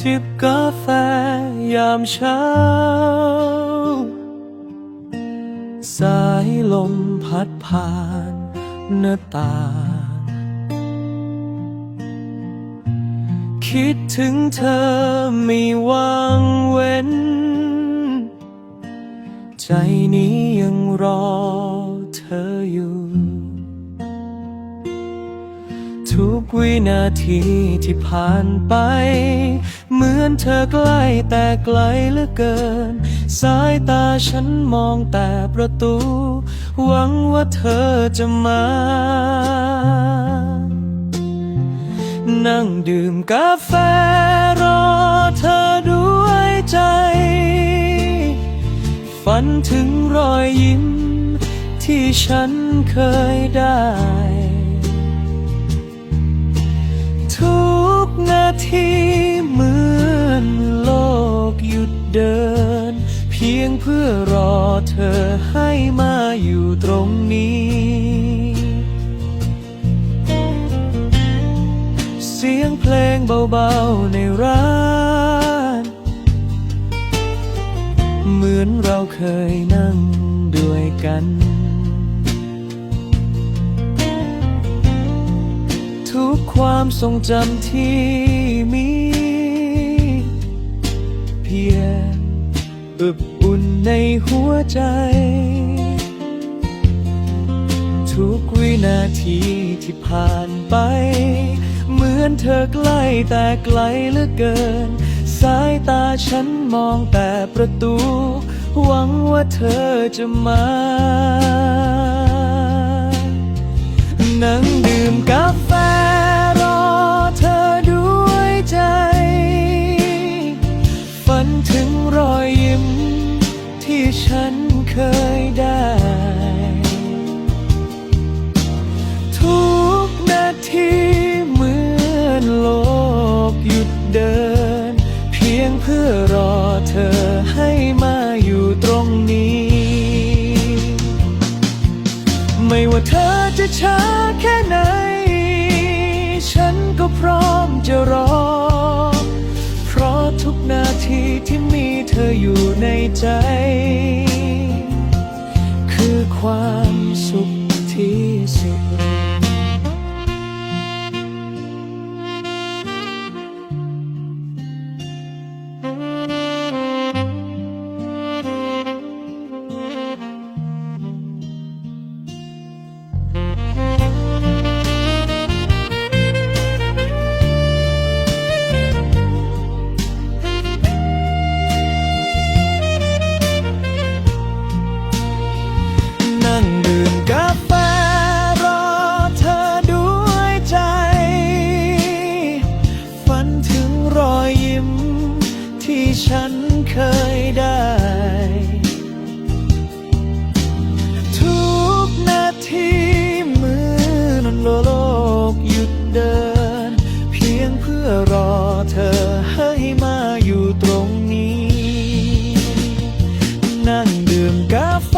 จิบกาแฟยามเช้า สายลมพัดผ่านหน้าต่างคิดถึงเธอไม่วางเว้น ใจนี้ยังรอเธออยู่ วินาทีที่ผ่านไป เหมือนเธอใกล้แต่ไกลเหลือเกิน สายตาฉันมองแต่ประตู หวังว่าเธอจะมา นั่งดื่มกาแฟรอเธอด้วยใจ ฝันถึงรอยยิ้มที่ฉันเคยได้ ทีเหมือนโลกหยุดเดิน เพียงเพื่อรอเธอให้มาอยู่ตรงนี้ เสียงเพลงเบาๆในร้าน เหมือนเราเคยนั่งด้วยกัน ความทรงจำที่มี เพียงอบอุ่นในหัวใจ ทุกวินาทีที่ผ่านไป เหมือนเธอใกล้แต่ไกลเหลือเกิน สายตาฉันมองแต่ประตู หวังว่าเธอจะมานั่งดื่มกาแฟ ฉันเคยได้ ธออยู่ในใจ คือความสุขที่สุด ฉันเคยได้ ทุกนาทีเหมือนโลกหยุดเดิน เพียงเพื่อรอเธอให้มาอยู่ตรงนี้ นั่งดื่มกาแฟ